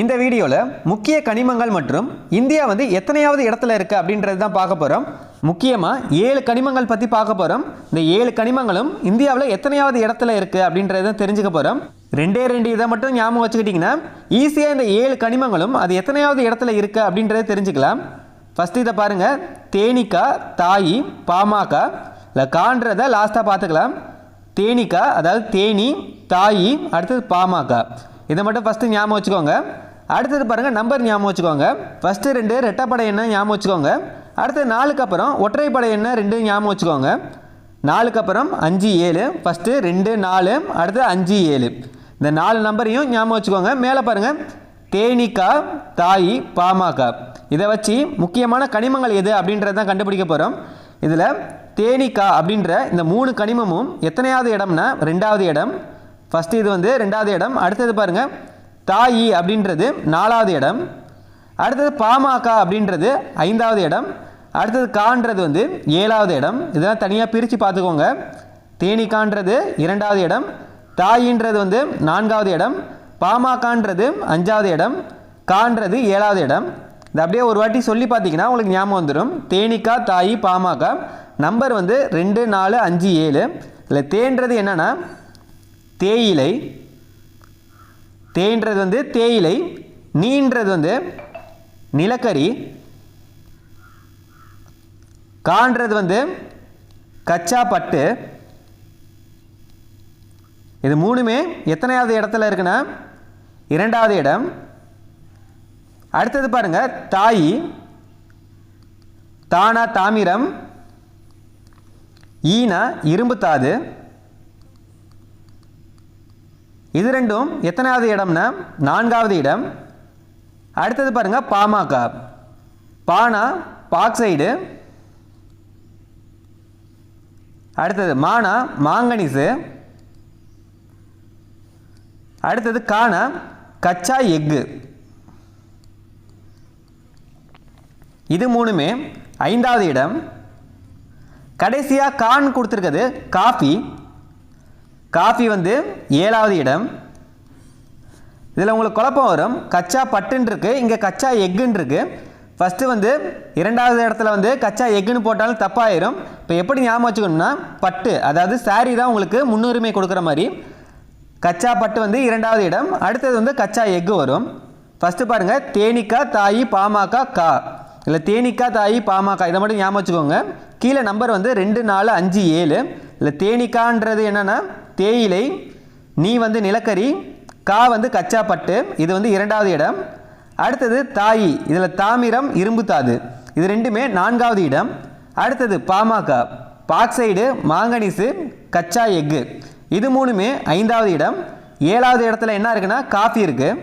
இந்த வீடியோவில் முக்கிய கனிமங்கள் மற்றும் இந்தியா வந்து எத்தனையாவது இடத்துல இருக்குது அப்படின்றது தான் பார்க்க போகிறோம் முக்கியமாக ஏழு கனிமங்கள் பற்றி பார்க்க போகிறோம் இந்த ஏழு கனிமங்களும் இந்தியாவில் எத்தனையாவது இடத்துல இருக்குது அப்படின்றத தெரிஞ்சுக்க போகிறோம் ரெண்டே ரெண்டு இதை மட்டும் ஞாபகம் வச்சுக்கிட்டிங்கன்னா ஈஸியாக இந்த ஏழு கனிமங்களும் அது எத்தனையாவது இடத்துல இருக்குது அப்படின்றத தெரிஞ்சுக்கலாம். ஃபஸ்ட்டு இதை பாருங்கள் தேனிக்கா தாயி பாமக இல்லை கான்றதை லாஸ்ட்டாக பார்த்துக்கலாம். தேனிக்கா அதாவது தேனி தாயி அடுத்தது பாமாக்கா. இதை மட்டும் ஃபஸ்ட்டு ஞாபகம் வச்சுக்கோங்க. அடுத்தது பாருங்கள் நம்பர் ஞாபகம் வச்சுக்கோங்க. ஃபஸ்ட்டு ரெண்டு ரெட்டைப்படை எண்ணெய் ஞாபகம் வச்சுக்கோங்க. அடுத்தது நாலுக்கு அப்புறம் ஒற்றைப்படை எண்ணெய் ரெண்டு ஞாபகம் வச்சுக்கோங்க. நாலுக்கு அப்புறம் அஞ்சு ஏழு. ஃபஸ்ட்டு ரெண்டு நாலு. அடுத்து அஞ்சு ஏழு. இந்த நாலு நம்பரையும் ஞாபகம் வச்சுக்கோங்க. மேலே பாருங்கள் தேனிக்கா தாயி பாமக. இதை வச்சு முக்கியமான கனிமங்கள் எது அப்படின்றத தான் கண்டுபிடிக்க போகிறோம் இதில் தேனிக்கா அப்படின்ற இந்த மூணு கனிமமும் எத்தனையாவது இடம்னா ரெண்டாவது இடம் ஃபஸ்ட்டு இது வந்து ரெண்டாவது இடம். அடுத்தது பாருங்கள் தாயி அப்படின்றது நாலாவது இடம். அடுத்தது பாமக அப்படின்றது ஐந்தாவது இடம். அடுத்தது கான்றது வந்து ஏழாவது இடம். இதெல்லாம் தனியாக பிரித்து பார்த்துக்கோங்க. தேனிக்கான்றது இரண்டாவது இடம். தாயின்றது வந்து நான்காவது இடம். பாமகன்றது அஞ்சாவது இடம். கான்றது ஏழாவது இடம். இது அப்படியே ஒரு வாட்டி சொல்லி பார்த்தீங்கன்னா உங்களுக்கு ஞாபகம் வந்துடும் தேனிக்கா தாயி பாமக. நம்பர் வந்து ரெண்டு நாலு அஞ்சு ஏழு. இதில் தேன்றது என்னென்னா தேயிலை தேன்றது வந்து தேயிலை நீன்றது வந்து நிலக்கரி கான்றது வந்து கச்சா பட்டு. இது மூணுமே எத்தனையாவது இடத்துல இருக்குன்னா இரண்டாவது இடம். அடுத்தது பாருங்க தாயி தானா தாமிரம் ஈனா இரும்பு தாது இது ரெண்டும் எத்தனாவது இடம்னா நான்காவது இடம். அடுத்தது பாருங்க பாமக. பானா பாக் சைடு அடுத்தது மானா மாங்கனீஸு அடுத்தது கானா கச்சா எக்கு இது மூணுமே ஐந்தாவது இடம். கடைசியாக கான் கொடுத்துருக்கிறது காஃபி. காஃபி வந்து ஏழாவது இடம். இதில் உங்களுக்கு குழப்பம் வரும். கச்சா பட்டுன்னு இருக்குது இங்கே கச்சா எக்குன்னு இருக்குது ஃபஸ்ட்டு வந்து இரண்டாவது இடத்துல வந்து கச்சா எக்குன்னு போட்டாலும் தப்பாயிரும். இப்போ எப்படி ஞாபகம் வச்சுக்கணும்னா பட்டு அதாவது சாரீ தான் உங்களுக்கு முன்னுரிமை கொடுக்குற மாதிரி. கச்சா பட்டு வந்து இரண்டாவது இடம். அடுத்தது வந்து கச்சா எக்கு வரும். ஃபஸ்ட்டு பாருங்கள் தேனிக்கா தாயி பாமாக்கா கா. இல்லை தேனிக்கா தாயி பாமாக்கா இதை மட்டும் ஞாபகம் வச்சுக்கோங்க. கீழே நம்பர் வந்து ரெண்டு நாலு அஞ்சு ஏழு. இல்லை தேனிக்கான்றது என்னென்னா தேயிலை நீ வந்து நிலக்கரி கா வந்து கச்சா பட்டு இது வந்து இரண்டாவது இடம். அடுத்தது தாயி இதில் தாமிரம் இரும்பு தாது. இது ரெண்டுமே நான்காவது இடம். அடுத்தது பாமக பாக்சைடு மாங்கனீஸு கச்சா எக்கு. இது மூணுமே ஐந்தாவது இடம். ஏழாவது இடத்துல என்ன இருக்குன்னா காஃபி இருக்குது